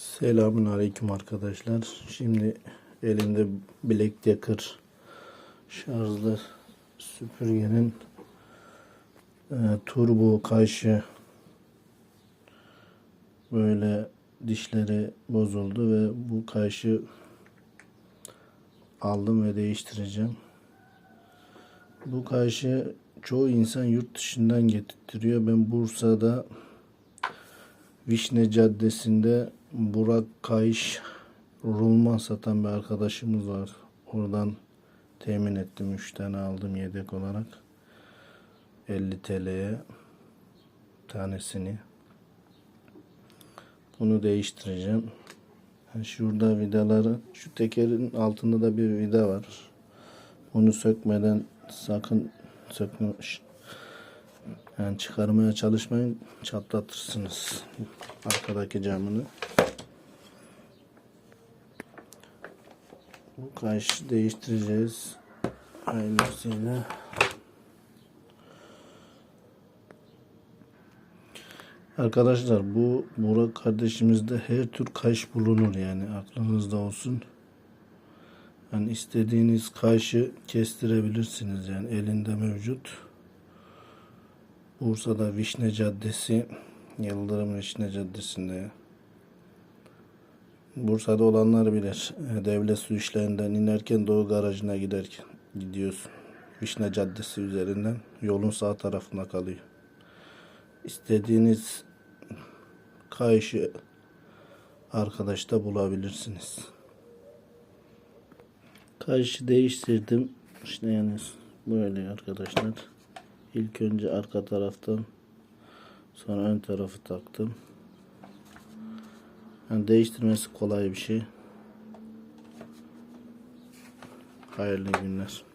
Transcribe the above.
Selamun Aleyküm arkadaşlar. Şimdi elimde Black Decker şarjlı süpürgenin e, turbo kayışı böyle dişleri bozuldu ve bu kayışı aldım ve değiştireceğim. Bu kayışı çoğu insan yurt dışından getirtiyor. Ben Bursa'da Vişne Caddesi'nde Burak Kayış rulman satan bir arkadaşımız var. Oradan temin ettim. 3 tane aldım yedek olarak. 50 TL'ye tanesini. Bunu değiştireceğim. Şurada vidaları, şu tekerin altında da bir vida var. Onu sökmeden sakın sökmüş. Yani çıkarmaya çalışmayın, çatlatırsınız arkadaki camını. Kayışı değiştireceğiz. Aynısıyla. Arkadaşlar bu Burak kardeşimizde her tür kayış bulunur yani aklınızda olsun. Yani istediğiniz kayışı kestirebilirsiniz yani elinde mevcut. Bursa'da Vişne Caddesi, Yıldırım Vişne Caddesi'nde. Bursa'da olanlar bilir. E, Devlet su işlerinden inerken Doğu Garajı'na giderken gidiyorsun. Vişne Caddesi üzerinden yolun sağ tarafında kalıyor. İstediğiniz kayışı arkadaşta bulabilirsiniz. Kayışı değiştirdim. İşte yani böyle arkadaşlar. İlk önce arka taraftan sonra ön tarafı taktım. Yani değiştirmesi kolay bir şey. Hayırlı günler.